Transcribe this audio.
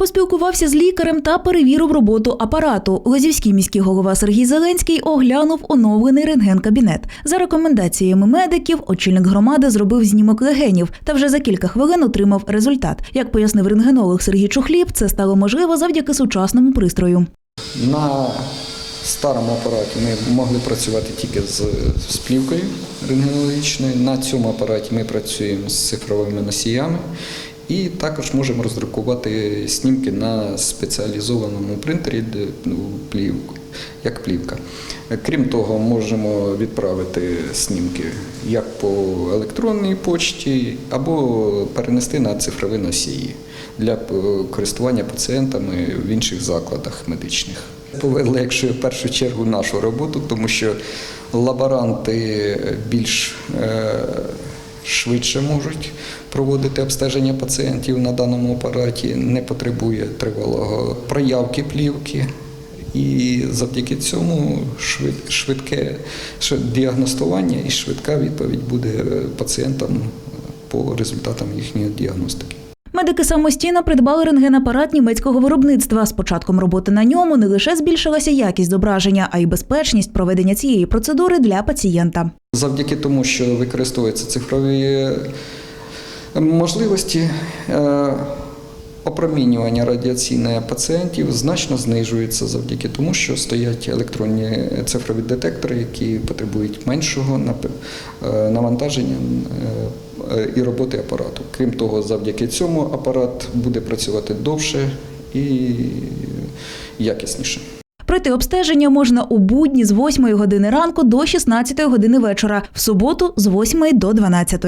Поспілкувався з лікарем та перевірив роботу апарату. Лозівський міський голова Сергій Зеленський оглянув оновлений рентген-кабінет. За рекомендаціями медиків, очільник громади зробив знімок легенів та вже за кілька хвилин отримав результат. Як пояснив рентгенолог Сергій Чухліб, це стало можливо завдяки сучасному пристрою. На старому апараті ми могли працювати тільки з, з плівкою рентгенологічною. На цьому апараті ми працюємо з цифровими носіями і також можемо роздрукувати снімки на спеціалізованому принтері ну, плівку, як плівка. Крім того, можемо відправити снімки як по електронній почті або перенести на цифрові носії для е, користування пацієнтами в інших закладах медичних. Повели, якщо в першу чергу, нашу роботу, тому що лаборанти більш е, швидше можуть проводити обстеження пацієнтів на даному апараті, не потребує тривалого проявки плівки. І завдяки цьому швидке діагностування і швидка відповідь буде пацієнтам по результатам їхньої діагностики. Медики самостійно придбали рентгенапарат німецького виробництва. З початком роботи на ньому не лише збільшилася якість зображення, а й безпечність проведення цієї процедури для пацієнта. Завдяки тому, що використовуються цифрові е, можливості, е, опромінювання радіаційне пацієнтів значно знижується завдяки тому, що стоять електронні цифрові детектори, які потребують меншого е, навантаження і роботи апарату. Крім того, завдяки цьому апарат буде працювати довше і якісніше. Пройти обстеження можна у будні з 8 години ранку до 16 години вечора, в суботу з 8 до 12.